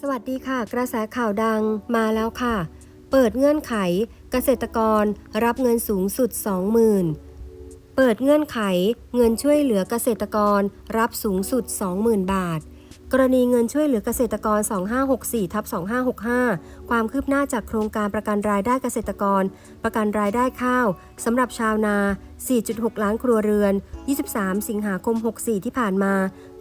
สวัสดีค่ะ กระแสข่าวดังมาแล้วค่ะ เปิดเงื่อนไข เกษตรกรรับเงินสูงสุด 20,000 เปิดเงื่อนไข เงินช่วยเหลือเกษตรกรรับสูงสุด 20,000 บาท กรณีเงินช่วยเหลือเกษตรกร 2564ทับ2565 ความคืบหน้าจากโครงการประกันรายได้เกษตรกร ประกันรายได้ข้าวสำหรับชาวนา 4.6 ล้านครัวเรือน 23 สิงหาคม 64 ที่ผ่านมา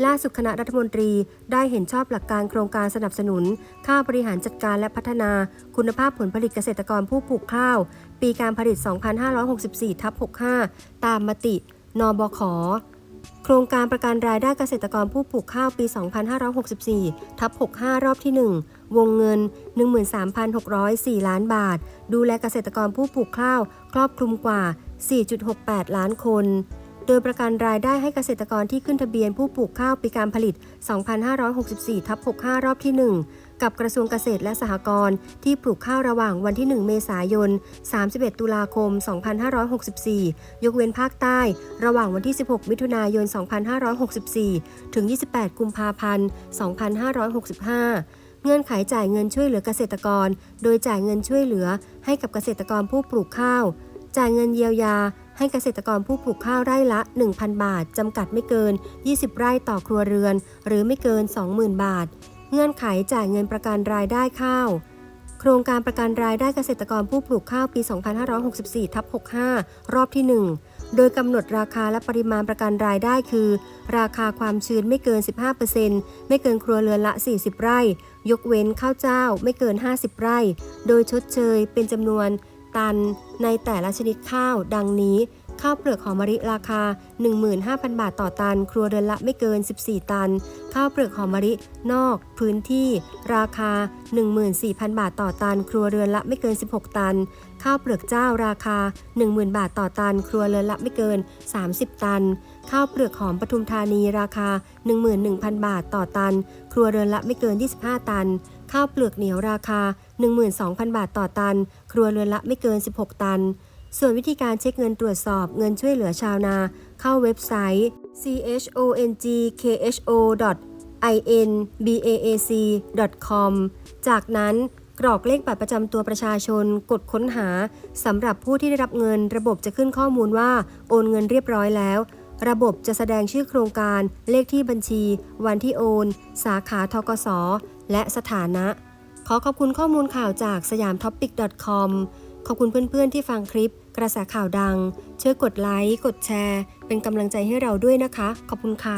ล่าสุดคณะรัฐมนตรีได้เห็นชอบหลักการโครงการสนับสนุน ค่าบริหารจัดการและพัฒนา คุณภาพผลผลิตเกษตรกรผู้ปลูกข้าว ปีการผลิต 2564ทับ65 ตามมติ นบข โครงการประกันรายได้เกษตรกรผู้ปลูกข้าวปี 2564 ทับ 65 รอบที่ 1 วงเงิน 13,604 ล้านบาท ดูแลเกษตรกรผู้ปลูกข้าว ครอบคลุมกว่า 4.68 ล้านคน โดยประกันรายได้ให้เกษตรกรที่ขึ้นทะเบียนผู้ปลูกข้าวปีการผลิต 2564ทับ65 รอบที่ 1 กับกระทรวงเกษตรและสหกรณ์ที่ปลูกข้าวระหว่างวันที่ 1 เมษายน 31 ตุลาคม 2564 ยกเว้นภาคใต้ ระหว่างวันที่ 16 มิถุนายน 2564 ถึง 28 กุมภาพันธ์ 2565เงื่อนไขจ่ายเงินช่วยเหลือเกษตรกร โดยจ่ายเงินช่วยเหลือให้กับเกษตรกรผู้ปลูกข้าว จ่ายเงินเยียวยา ให้เกษตรกรผู้ปลูกข้าวไร่ละ 1,000 บาท จำกัดไม่เกิน 20 ไร่ต่อครัวเรือน หรือไม่เกิน 20,000 บาท เงื่อนไขจ่ายเงินประกันรายได้ข้าว โครงการประกันรายได้เกษตรกรผู้ปลูกข้าวปี 2564ทับ65 รอบที่ 1 โดยกำหนดราคาและปริมาณประกันรายได้คือ ราคาความชื้นไม่เกิน 15%ไม่เกินครัวเรือนละ 40 ไร่ ยกเว้นข้าวเจ้าไม่เกิน 50 ไร่ โดยชดเชยเป็นจำนวน ตัน ในแต่ละชนิดข้าว ดังนี้ ข้าวเปลือกหอมมะลิราคา 15,000 บาทต่อตัน ครัวเรือนละไม่เกิน 14 ตัน ข้าวเปลือกหอมมะลินอก พื้นที่ ราคา 14,000 บาทต่อตัน ครัวเรือนละไม่เกิน 16 ตัน ข้าวเปลือกเจ้าราคา 10,000 บาทต่อตัน ครัวเรือนละไม่เกิน 30 ตัน ข้าวเปลือกหอมปทุมธานีราคา 11,000 บาทต่อตัน ครัวเรือนละไม่เกิน 25 ตัน ข้าวเปลือกเหนียวราคา 12,000 บาทต่อตัน ครัวเรือนละไม่เกิน 16 ตัน ส่วนวิธีการเช็คเงินตรวจสอบเงินช่วยเหลือชาวนา เข้าเว็บไซต์ chongkho.inbaac.com จากนั้นกรอกเลขบัตรประจำตัวประชาชน กดค้นหาสำหรับผู้ที่ได้รับเงินระบบจะขึ้นข้อมูลว่า โอนเงินเรียบร้อยแล้ว ระบบจะแสดงชื่อโครงการ เลขที่บัญชี วันที่โอน สาขาทกส และสถานะ ขอขอบคุณข้อมูลข่าวจากสยามท็อปปิก .com ขอบคุณเพื่อนๆที่ฟังคลิป กระแสข่าวดัง ช่วยกดไลค์ กดแชร์ เป็นกำลังใจให้เราด้วยนะคะ ขอบคุณค่ะ